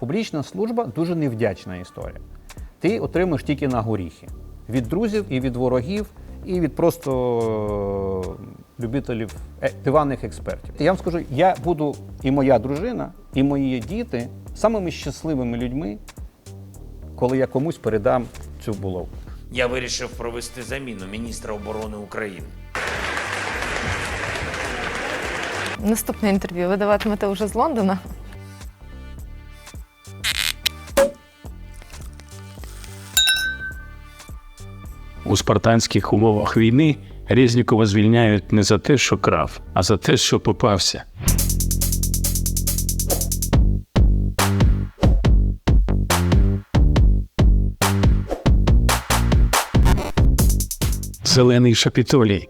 Публічна служба дуже невдячна історія. Ти отримуєш тільки на горіхи від друзів і від ворогів, і від просто е, любителів е, диванних експертів. Я вам скажу, я буду і моя дружина, і мої діти самими щасливими людьми, коли я комусь передам цю булаву. Я вирішив провести заміну міністра оборони України. Наступне інтерв'ю ви даватимете вже з Лондона. У спартанських умовах війни Резнікова звільняють не за те, що крав, а за те, що попався. Зелений шапітолій.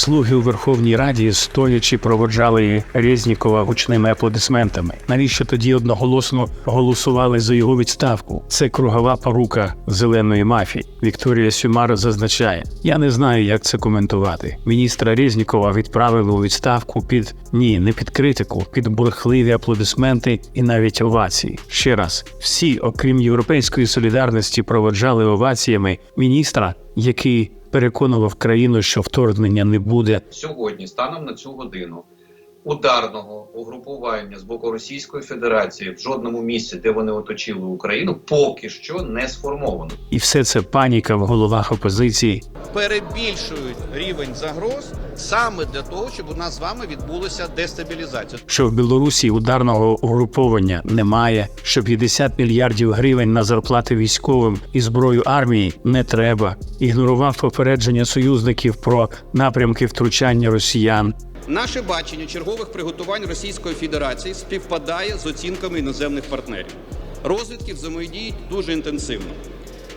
Слуги у Верховній Раді стоячи проводжали Резнікова гучними аплодисментами. Навіщо тоді одноголосно голосували за його відставку? Це кругова порука зеленої мафії. Вікторія Сюмара зазначає: я не знаю, як це коментувати. Міністра Резнікова відправили у відставку під ні, не під критику, під бурхливі аплодисменти і навіть овації. Ще раз, всі, окрім європейської солідарності, проводжали оваціями міністра, який переконував країну, що вторгнення не буде. сьогодні, станом на цю годину, ударного угрупування з боку Російської Федерації в жодному місці, де вони оточили Україну, поки що не сформовано. І все це паніка в головах опозиції. перебільшують рівень загроз саме для того, щоб у нас з вами відбулася дестабілізація. що в Білорусі ударного угруповання немає, що 50 мільярдів гривень на зарплати військовим і зброю армії не треба. Ігнорував попередження союзників про напрямки втручання росіян. Наше бачення чергових приготувань Російської Федерації співпадає з оцінками іноземних партнерів. Розвідки взаємодіють дуже інтенсивно.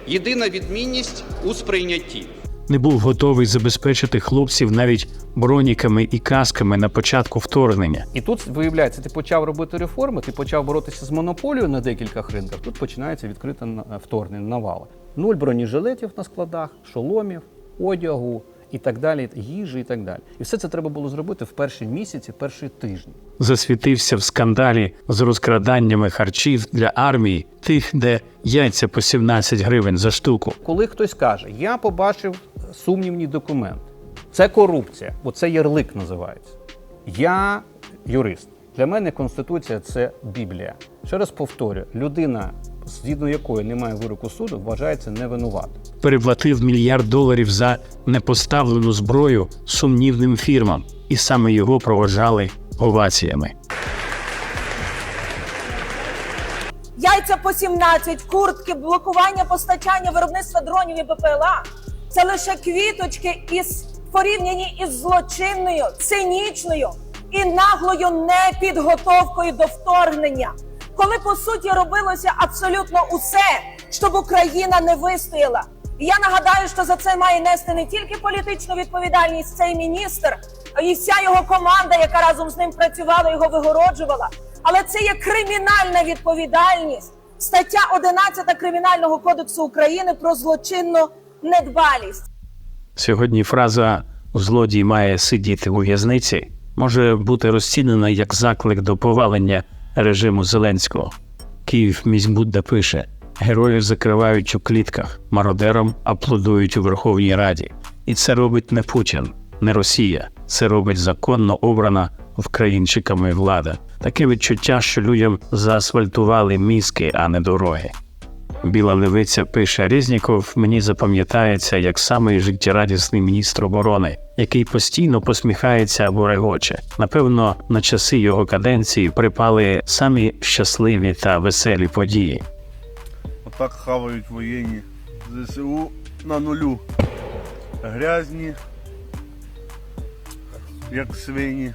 Єдина відмінність у сприйнятті. Не був готовий забезпечити хлопців навіть броніками і касками на початку вторгнення. І тут виявляється, ти почав робити реформи, ти почав боротися з монополією на декількох ринках. Тут починається відкрите вторгнення, навали. Нуль бронежилетів на складах, шоломів, одягу і так далі, їжі і так далі. І все це треба було зробити в перші місяці, перші тижні. Засвітився в скандалі з розкраданнями харчів для армії, тих, де яйця по 17 гривень за штуку. Коли хтось каже, я побачив сумнівні документи, це корупція, бо це ярлик називається. Я юрист. Для мене Конституція це Біблія. Ще раз повторюю: людина, згідно якої немає вироку суду, вважається невинуватим. переплатив мільярд доларів за непоставлену зброю сумнівним фірмам, і саме його проважали оваціями. яйця по 17, куртки, блокування постачання виробництва дронів і БПЛА це лише квіточки із порівнянні із злочинною, цинічною і наглою непідготовкою до вторгнення, коли по суті робилося абсолютно усе, щоб Україна не вистояла. І я нагадаю, що за це має нести не тільки політичну відповідальність цей міністр і вся його команда, яка разом з ним працювала, його вигороджувала. Але це є кримінальна відповідальність. Стаття 11 Кримінального кодексу України про злочинну недбалість. Сьогодні фраза злодій має сидіти у в'язниці може бути розцінена як заклик до повалення режиму Зеленського. Київ міськбудда пише: героїв закривають у клітках, мародерам аплодують у Верховній Раді. І це робить не Путін, не Росія. Це робить законно обрана вкраїнчиками влада. Таке відчуття, що людям заасфальтували мізки, а не дороги. Біла левиця пише Резніков мені запам'ятається як самий життєрадісний міністр оборони, який постійно посміхається або регоче. Напевно, на часи його каденції припали самі щасливі та веселі події. Отак хавають воєнні ЗСУ на нулю. Грязні, як свині.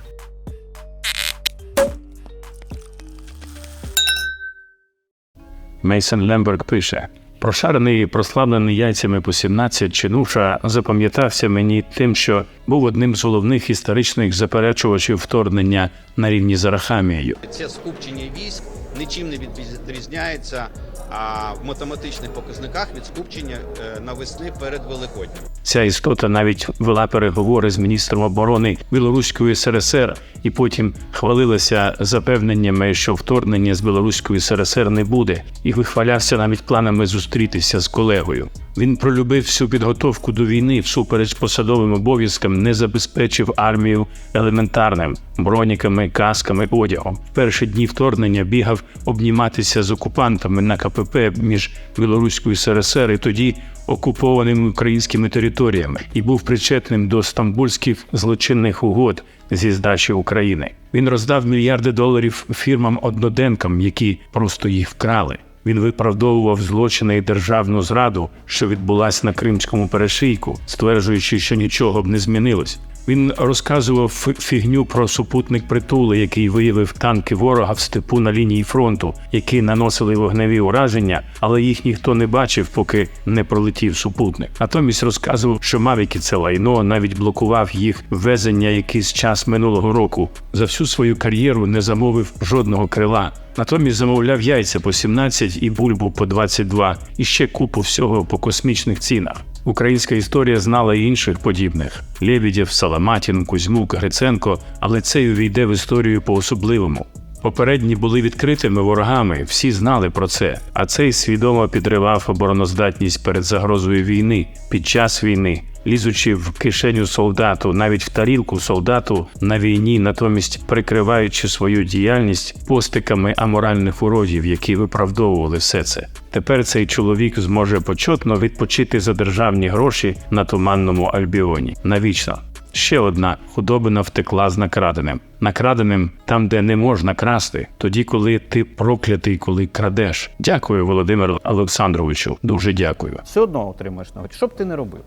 Мейсон Лемберг пише: Прошарений і прославлений яйцями по 17 Чинуша запам'ятався мені тим, що був одним з головних історичних заперечувачів вторгнення на рівні з Арахамією. Це скупчення військ нічим не відрізняється а в математичних показниках від скупчення е, навесни перед Великоднем. Ця істота навіть вела переговори з міністром оборони Білоруської СРСР і потім хвалилася запевненнями, що вторгнення з Білоруської СРСР не буде, і вихвалявся навіть планами зустрітися з колегою. Він пролюбив всю підготовку до війни, всупереч посадовим обов'язкам, не забезпечив армію елементарним броніками, касками, одягом. В перші дні вторгнення бігав обніматися з окупантами на КПП між Білоруською СРСР і тоді окупованими українськими територіями і був причетним до стамбульських злочинних угод зі здачі України. Він роздав мільярди доларів фірмам-одноденкам, які просто їх вкрали. Він виправдовував злочини і державну зраду, що відбулась на Кримському перешийку, стверджуючи, що нічого б не змінилось. Він розказував фігню про супутник притули, який виявив танки ворога в степу на лінії фронту, які наносили вогневі ураження, але їх ніхто не бачив, поки не пролетів супутник. Натомість розказував, що мавіки це лайно, навіть блокував їх ввезення якийсь час минулого року. За всю свою кар'єру не замовив жодного крила. Натомість замовляв яйця по 17 і бульбу по 22, і ще купу всього по космічних цінах. Українська історія знала і інших подібних: Лєбідєв, Саламатін, Кузьмук, Гриценко, але цей увійде в історію по-особливому. Попередні були відкритими ворогами, всі знали про це, а цей свідомо підривав обороноздатність перед загрозою війни під час війни, лізучи в кишеню солдату, навіть в тарілку солдату на війні, натомість прикриваючи свою діяльність постиками аморальних уродів, які виправдовували все це. Тепер цей чоловік зможе почетно відпочити за державні гроші на туманному Альбіоні навічно. Ще одна худобина втекла з накраденим. Накраденим там, де не можна красти, тоді, коли ти проклятий, коли крадеш. Дякую, Володимиру Олександровичу. Дуже дякую. Все одно отримаєш нагоді. Що б ти не робив?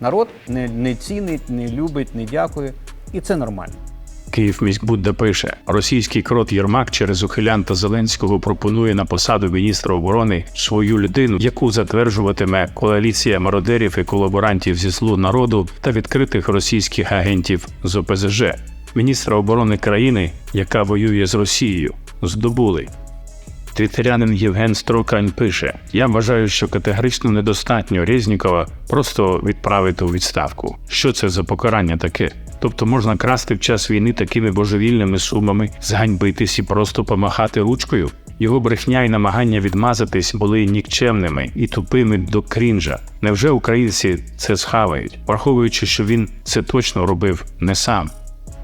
Народ не, не цінить, не любить, не дякує. І це нормально. Київ міськбудда пише: російський крот Єрмак через ухилянта Зеленського пропонує на посаду міністра оборони свою людину, яку затверджуватиме коаліція мародерів і колаборантів зі слуг народу та відкритих російських агентів з ОПЗЖ. Міністра оборони країни, яка воює з Росією, здобули. Твіттерянин Євген Строкань пише: Я вважаю, що категорично недостатньо Резнікова просто відправити у відставку. Що це за покарання таке? Тобто можна красти в час війни такими божевільними сумами, зганьбитись і просто помахати ручкою. Його брехня і намагання відмазатись були нікчемними і тупими до крінжа. Невже українці це схавають, враховуючи, що він це точно робив не сам?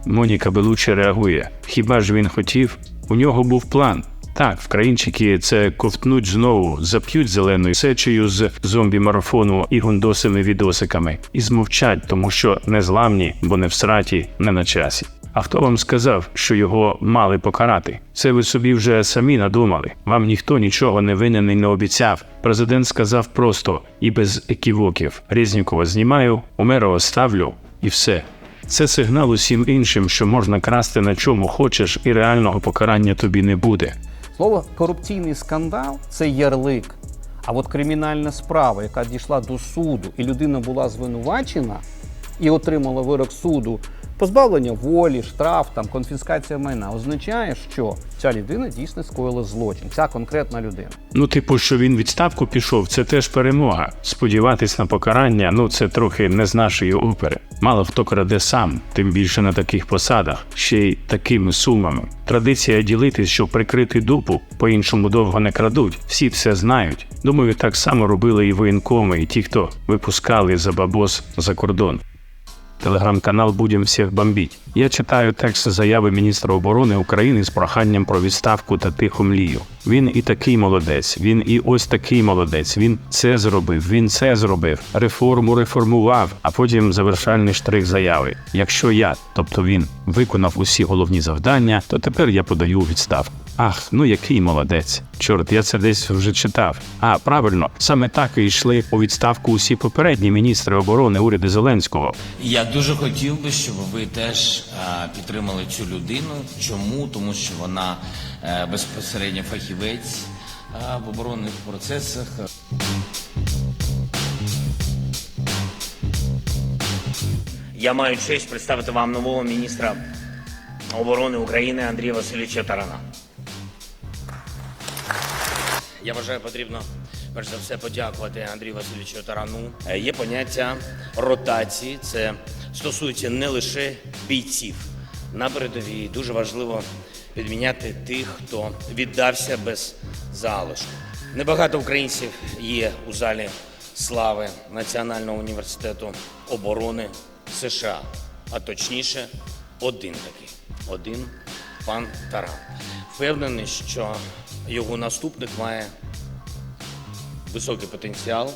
Моніка Белучі реагує: хіба ж він хотів? У нього був план. Так, вкраїнчики це ковтнуть знову, зап'ють зеленою сечею з зомбі-марафону і гундосими відосиками, і змовчать, тому що не зламні, бо не в сраті, не на часі. А хто вам сказав, що його мали покарати? Це ви собі вже самі надумали. Вам ніхто нічого не винен і не обіцяв. Президент сказав просто і без еківоків: Резнікова знімаю, Умерова ставлю, і все. Це сигнал усім іншим, що можна красти на чому хочеш, і реального покарання тобі не буде. Слово корупційний скандал це ярлик. А от кримінальна справа, яка дійшла до суду, і людина була звинувачена і отримала вирок суду, позбавлення волі, штраф, там конфіскація майна, означає, що ця людина дійсно скоїла злочин, ця конкретна людина. Ну, типу, що він відставку пішов, це теж перемога. Сподіватись на покарання, ну це трохи не з нашої опери. Мало хто краде сам, тим більше на таких посадах, ще й такими сумами. Традиція ділитись, щоб прикрити дупу, по-іншому довго не крадуть. Всі все знають. Думаю, так само робили і воєнкоми, і ті, хто випускали за бабос за кордон. Телеграм-канал Будем всіх бомбіть. Я читаю текст заяви міністра оборони України з проханням про відставку та тиху млію. Він і такий молодець, він і ось такий молодець. Він це зробив, він це зробив, реформу реформував, а потім завершальний штрих заяви. Якщо я, тобто він, виконав усі головні завдання, то тепер я подаю відставку. Ах, ну який молодець. Чорт, я це десь вже читав. А правильно, саме так і йшли у відставку усі попередні міністри оборони уряду Зеленського. Я дуже хотів би, щоб ви теж підтримали цю людину. Чому? Тому що вона е, безпосередньо фахівець, в оборонних процесах Я маю честь представити вам нового міністра оборони України Андрія Васильовича Тарана. Я вважаю, потрібно перш за все подякувати Андрію Васильовичу Тарану. Е, Є поняття ротації. Це стосується не лише бійців на передовій. Дуже важливо підміняти тих, хто віддався без залишку. Небагато українців є у залі слави Національного університету оборони США, а точніше, один такий, один пан Таран. Впевнений, що його наступник має високий потенціал.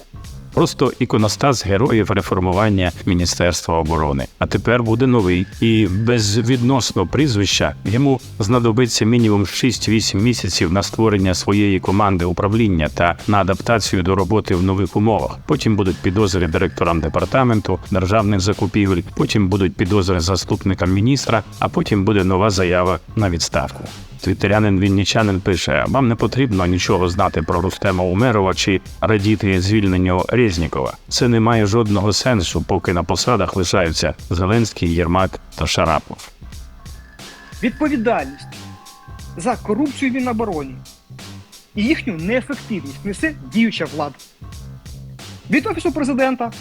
Просто іконостас героїв реформування Міністерства оборони. А тепер буде новий. І без відносно прізвища йому знадобиться мінімум 6-8 місяців на створення своєї команди управління та на адаптацію до роботи в нових умовах. Потім будуть підозри директорам департаменту державних закупівель, потім будуть підозри заступникам міністра, а потім буде нова заява на відставку. Твіттерянин Віннічанин пише: вам не потрібно нічого знати про Рустема Умерова чи радіти звільненню Резнікова. Це не має жодного сенсу, поки на посадах лишаються Зеленський, Єрмак та Шарапов. Відповідальність за корупцію в Мінобороні і їхню неефективність несе діюча влада. Від Офісу президента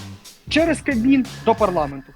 через Кабмін до парламенту.